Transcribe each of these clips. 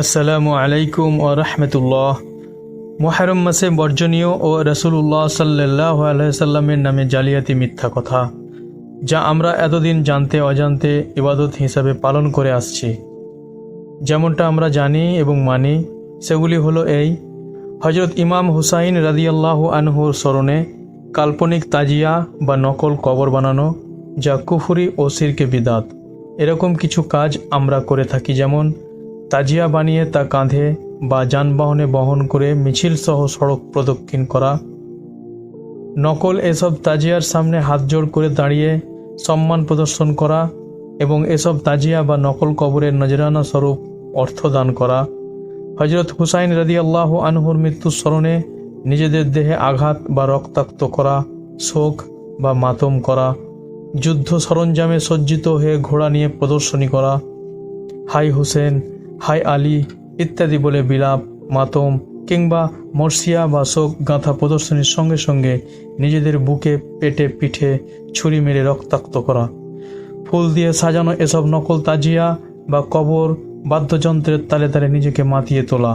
আসসালামু আলাইকুম ও রহমতুল্লাহ। মোহারম মাসে বর্জনীয় ও রসুল্লাহ সাল্লাহ আলহামের নামে জালিয়াতি মিথ্যা কথা, যা আমরা এতদিন জানতে অজান্তে ইবাদত হিসাবে পালন করে আসছি। যেমনটা আমরা জানি এবং মানি, সেগুলি হলো এই হজরত ইমাম হুসাইন রাদিয়াল্লাহু আনহুর স্মরণে কাল্পনিক তাজিয়া বা নকল কবর বানানো, যা কুফুরি ও সিরকে বিদাত। এরকম কিছু কাজ আমরা করে থাকি, যেমন তাজিয়া বানিয়ে তা কাঁধে বা যানবাহনে বহন করে মিছিল সহ সড়ক প্রদক্ষিণ করা। নকল এসব তাজিয়ার সামনে হাত জোড় করে দাঁড়িয়ে সম্মান প্রদর্শন করা এবং এসব তাজিয়া বা নকল কবরের নজরানা স্বরূপ অর্থ দান করা। হজরত হুসাইন রাদি আল্লাহ আনহুর মৃত্যুর স্মরণে নিজেদের দেহে আঘাত বা রক্তাক্ত করা, শোক বা মাতম করা, যুদ্ধ সরঞ্জামে সজ্জিত হয়ে ঘোড়া নিয়ে প্রদর্শনী করা। হাই হুসেন হাই আলী, ইত্যাদি বলে বিলাপ, মাতম কিংবা মর্সিয়া বা শোক গাঁথা প্রদর্শনীর সঙ্গে সঙ্গে নিজেদের বুকে পেটে পিঠে ছুরি মেরে রক্তাক্ত করা। ফুল দিয়ে সাজানো এসব নকল তাজিয়া বা কবর বাদ্যযন্ত্রের তালে তালে নিজেকে মাতিয়ে তোলা।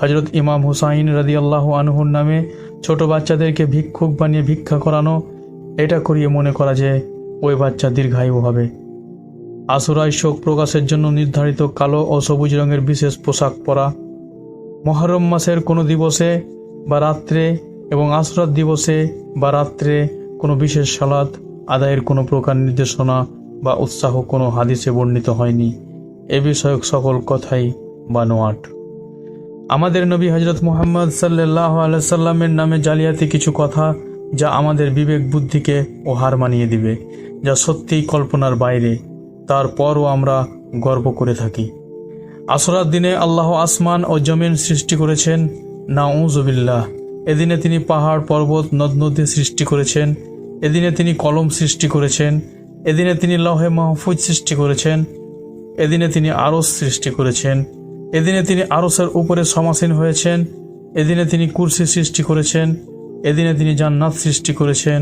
হজরত ইমাম হুসাইন রাদি আল্লাহ আনহুর নামে ছোট বাচ্চাদেরকে ভিক্ষুক বানিয়ে ভিক্ষা করানো, এটা করিয়ে মনে করা যে ওই বাচ্চা দীর্ঘায়ু হবে। আসুরায় শোক প্রকাশের জন্য নির্ধারিত কালো ও সবুজ রঙের বিশেষ পোশাক পরা। মহরম মাসের কোনো দিবসে বা রাত্রে এবং আসরাত দিবসে বা রাত্রে কোনো বিশেষ সালাত আদায়ের কোনো প্রকার নির্দেশনা বা উৎসাহ কোনো হাদিসে বর্ণিত হয়নি। এ বিষয়ক সকল কথাই বানোয়াট। আমাদের নবী হজরত মোহাম্মদ সাল্লাহ আলাইসাল্লামের নামে জালিয়াতি কিছু কথা যা আমাদের বিবেক বুদ্ধিকে ও হার মানিয়ে দিবে, যা সত্যিই কল্পনার বাইরে। তারপরও আমরা গর্ব করে থাকি। আসরার দিনে আল্লাহ আসমান ও জমিন সৃষ্টি করেছেন নাউজবিল্লাহ এদিনে তিনি পাহাড়, পর্বত নদ নদী সৃষ্টি করেছেন, এদিনে তিনি কলম সৃষ্টি করেছেন, এদিনে তিনি লহে মাহফুজ সৃষ্টি করেছেন, এদিনে তিনি আরস সৃষ্টি করেছেন, এদিনে তিনি আরসের উপরে সমাসীন হয়েছেন, এদিনে তিনি কুরসি সৃষ্টি করেছেন, এদিনে তিনি জান্নাত সৃষ্টি করেছেন,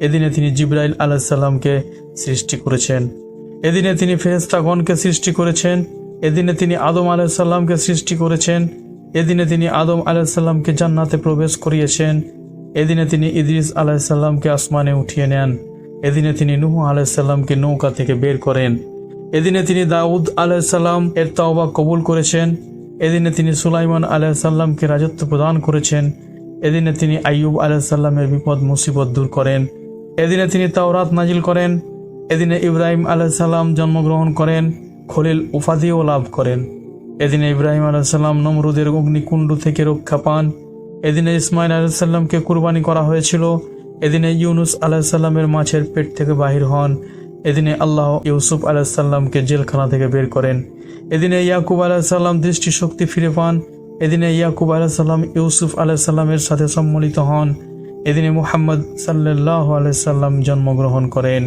এদিনে তিনি জিব্রাইল আলাহিসাল্লামকে সৃষ্টি করেছেন। এদিনে তিনি ফেরেস্তাগণকে সৃষ্টি করেছেন, এদিনে তিনি আদম আলাহিসাল্লামকে সৃষ্টি করেছেন, এদিনে তিনি আদম আলাহিসাল্লামকে জান্নাতে প্রবেশ করিয়েছেন, এদিনে তিনি ইদ্রিস আলাহিসাল্লামকে আসমানে উঠিয়ে নেন, এদিনে তিনি নুহ আলাহিসাল্লামকে নৌকা থেকে বের করেন, এদিনে তিনি দাউদ আলাহিসাল্লাম এর তাওবা কবুল করেছেন, এদিনে তিনি সুলাইমান আলাহিসাল্লামকে রাজত্ব প্রদান করেছেন, এদিনে তিনি আইয়ুব আলাহিসাল্লামের বিপদ মুসিবত দূর করেন, এদিনে তিনি তাওরাত নাজিল করেন এদিনে ইব্রাহিম আলাহিসাল্লাম জন্মগ্রহণ করেন, খলিল উপাধিও লাভ করেন। এদিনে ইব্রাহিম আলাহিসাল্লাম নমরুদের অগ্নিকুণ্ড থেকে রক্ষা পান। এদিনে ইসমাইল আলাহিসাল্লামকে কুরবানি করা হয়েছিল। এদিনে ইউনুস আলাহিসাল্লামের মাছের পেট থেকে বাহির হন। এদিনে আল্লাহ ইউসুফ আলাহিসাল্লামকে জেলখানা থেকে বের করেন। এদিনে ইয়াকুব আলাহিসাল্লাম দৃষ্টিশক্তি ফিরে পান। এদিনে ইয়াকুব আলাহিসাল্লাম ইউসুফ আলাহিসাল্লামের সাথে সম্মিলিত হন। এদিনে মুহাম্মদ সাল্লাহ আলাইসাল্লাম জন্মগ্রহণ করেন।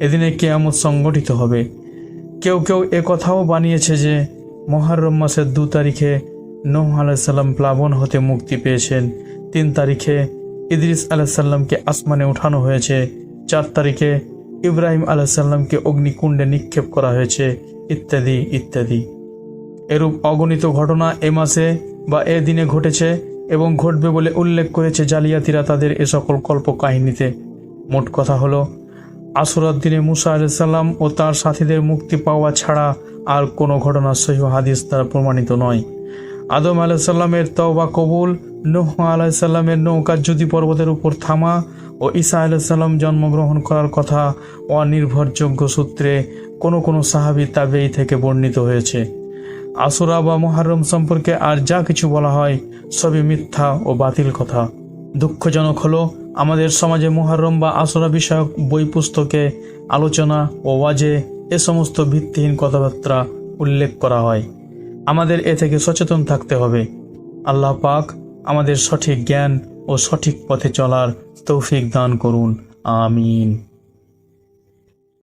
এদিনে কেয়ামত সংগঠিত হবে। কেউ কেউ এ কথাও বানিয়েছে যে, মহারম মাসের দু তারিখে নূহ আলাইসাল্লাম প্লাবন হতে মুক্তি পেয়েছেন। তিন তারিখে ইদ্রিস আলাহিসাল্লামকে আসমানে উঠানো হয়েছে। চার তারিখে ইব্রাহিম আলাহিসাল্লামকে অগ্নিকুণ্ডে নিক্ষেপ করা হয়েছে, ইত্যাদি ইত্যাদি। এরূপ অগণিত ঘটনা এ মাসে বা এ দিনে ঘটেছে এবং ঘটবে বলে উল্লেখ করেছে জালিয়াতিরা তাদের এ সকল কল্প কাহিনীতে মোট কথা হলো আসরার দিনে মুসা আলাইসাল্লাম ও তার সাথীদের মুক্তি পাওয়া ছাড়া আর কোনো ঘটনা সহি হাদিস দ্বারা প্রমাণিত নয়। আদম আলাইসাল্লামের তওবা কবুল, নুহ আলাইসাল্লামের নৌকা যদি পর্বতের উপর থামা ও ঈসা আলাইসাল্লাম জন্মগ্রহণ করার কথা অনির্ভরযোগ্য সূত্রে কোনো কোনো সাহাবি তাবেই থেকে বর্ণিত হয়েছে। আসুরা বা মহারম সম্পর্কে আর যা কিছু বলা হয় সবই মিথ্যা ও বাতিল কথা। দুঃখজনক হল, আমাদের সমাজে মুহররম বা আসরা বিষয়ক বই পুস্তকে আলোচনা ও ওয়াজে এ সমস্ত ভিত্তিহীন কথাবার্তা উল্লেখ করা হয়। আমাদের এ থেকে সচেতন থাকতে হবে। আল্লাহ পাক আমাদের সঠিক জ্ঞান ও সঠিক পথে চলার তৌফিক দান করুন। আমিন।